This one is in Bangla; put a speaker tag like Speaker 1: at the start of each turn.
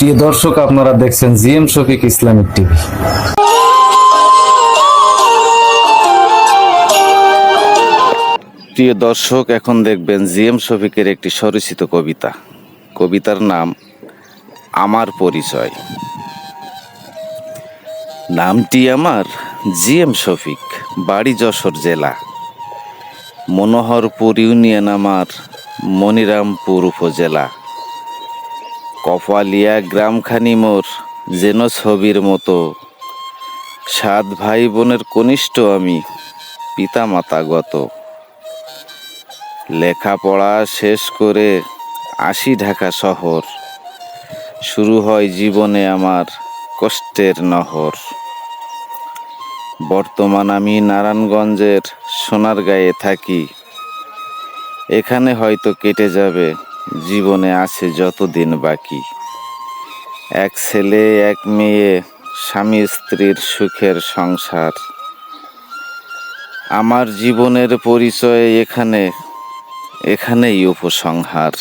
Speaker 1: প্রিয় দর্শক, আপনারা দেখছেন জিএম শফিক ইসলামিক টিভি। প্রিয় দর্শক, এখন দেখবেন জিএম শফিকের একটি স্বরচিত কবিতা। কবিতার নাম, আমার পরিচয় নামটি আমার জিএম শফিক, বাড়ি যশোর জেলা। মনোহরপুর ইউনিয়ন আমার মনিরামপুর উপজেলা। কপালিয়া গ্রামখানি মোর, যেন ছবির মতো। সাত ভাই বোনের কনিষ্ঠ আমি পিতা মাতা গত লেখাপড়া শেষ করে আসি ঢাকা শহর। শুরু হয় জীবনে আমার কষ্টের নহর। বর্তমান আমি নারায়ণগঞ্জের সোনার সোনারগাঁয়ে থাকি। এখানে হয়তো কেটে যাবে জীবনে আছে যতদিন বাকি। এক ছেলে, এক মেয়ে, স্বামী, স্ত্রীর সুখের সংসার। আমার জীবনের পরিচয় এখানে, এখানেই উপসংহার।